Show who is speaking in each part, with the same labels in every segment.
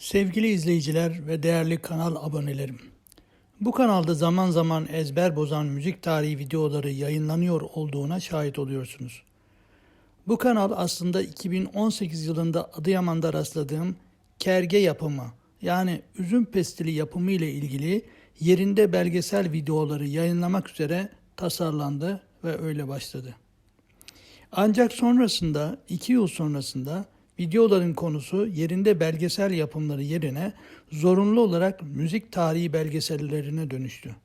Speaker 1: Sevgili izleyiciler ve değerli kanal abonelerim. Bu kanalda zaman zaman ezber bozan müzik tarihi videoları yayınlanıyor olduğuna şahit oluyorsunuz. Bu kanal aslında 2018 yılında Adıyaman'da rastladığım kerge yapımı yani üzüm pestili yapımı ile ilgili yerinde belgesel videoları yayınlamak üzere tasarlandı ve öyle başladı. Ancak sonrasında, iki yıl sonrasında videoların konusu yerinde belgesel yapımları yerine zorunlu olarak müzik tarihi belgesellerine dönüştü.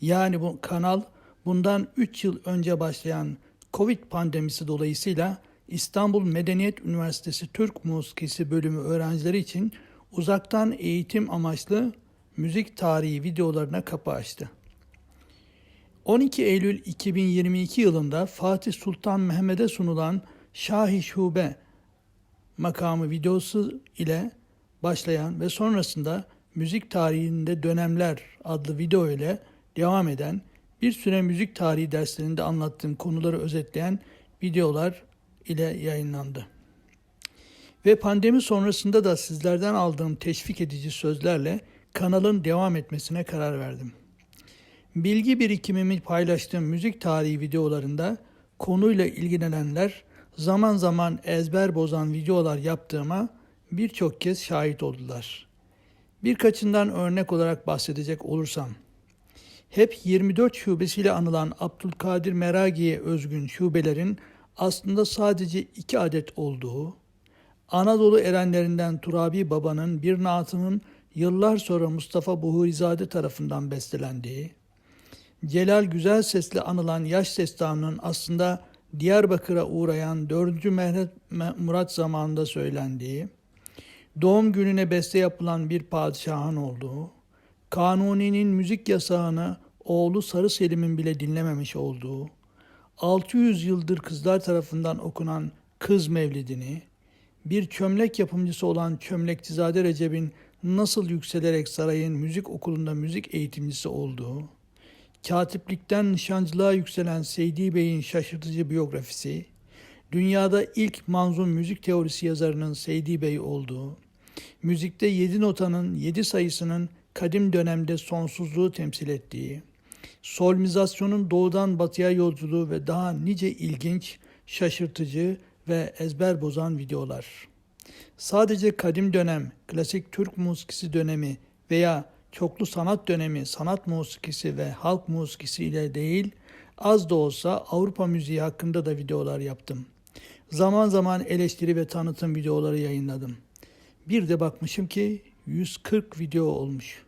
Speaker 1: Yani bu kanal bundan 3 yıl önce başlayan Covid pandemisi dolayısıyla İstanbul Medeniyet Üniversitesi Türk Musikisi bölümü öğrencileri için uzaktan eğitim amaçlı müzik tarihi videolarına kapı açtı. 12 Eylül 2022 yılında Fatih Sultan Mehmet'e sunulan Şahi Şube makamı videosu ile başlayan ve sonrasında müzik tarihinde dönemler adlı video ile devam eden bir süre müzik tarihi derslerinde anlattığım konuları özetleyen videolar ile yayınlandı. Ve pandemi sonrasında da sizlerden aldığım teşvik edici sözlerle kanalın devam etmesine karar verdim. Bilgi birikimimi paylaştığım müzik tarihi videolarında konuyla ilgilenenler zaman zaman ezber bozan videolar yaptığıma birçok kez şahit oldular. Birkaçından örnek olarak bahsedecek olursam, hep 24 şubesiyle anılan Abdülkadir Meragi'ye özgün şubelerin aslında sadece iki adet olduğu, Anadolu erenlerinden Turabi Baba'nın bir naatının yıllar sonra Mustafa Buhurizade tarafından bestelendiği, Celal Güzel Sesli anılan Yaş Destanı'nın aslında Diyarbakır'a uğrayan 4. Mehmet Murat zamanında söylendiği, doğum gününe beste yapılan bir padişahın olduğu, Kanuni'nin müzik yasağını oğlu Sarı Selim'in bile dinlememiş olduğu, 600 yıldır kızlar tarafından okunan Kız Mevlidini, bir çömlek yapımcısı olan Çömlekçizade Recep'in nasıl yükselerek sarayın müzik okulunda müzik eğitimcisi olduğu, katiplikten nişancılığa yükselen Seydi Bey'in şaşırtıcı biyografisi, dünyada ilk manzum müzik teorisi yazarının Seydi Bey olduğu, müzikte yedi notanın yedi sayısının kadim dönemde sonsuzluğu temsil ettiği, solmizasyonun doğudan batıya yolculuğu ve daha nice ilginç, şaşırtıcı ve ezber bozan videolar. Sadece kadim dönem, klasik Türk musikisi dönemi veya çoklu sanat dönemi, sanat musikisi ve halk musikisi ile değil, az da olsa Avrupa müziği hakkında da videolar yaptım. Zaman zaman eleştiri ve tanıtım videoları yayınladım. Bir de bakmışım ki 140 video olmuş.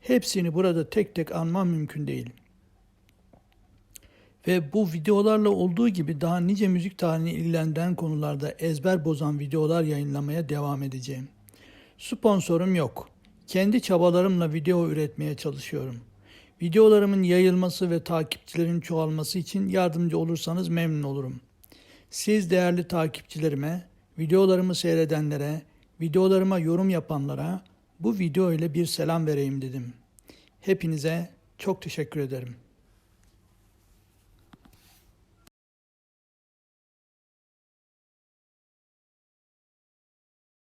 Speaker 1: Hepsini burada tek tek anmam mümkün değil. Ve bu videolarla olduğu gibi daha nice müzik tarihini ilgilendiren konularda ezber bozan videolar yayınlamaya devam edeceğim. Sponsorum yok. Kendi çabalarımla video üretmeye çalışıyorum. Videolarımın yayılması ve takipçilerin çoğalması için yardımcı olursanız memnun olurum. Siz değerli takipçilerime, videolarımı seyredenlere, videolarıma yorum yapanlara bu video ile bir selam vereyim dedim. Hepinize çok teşekkür ederim.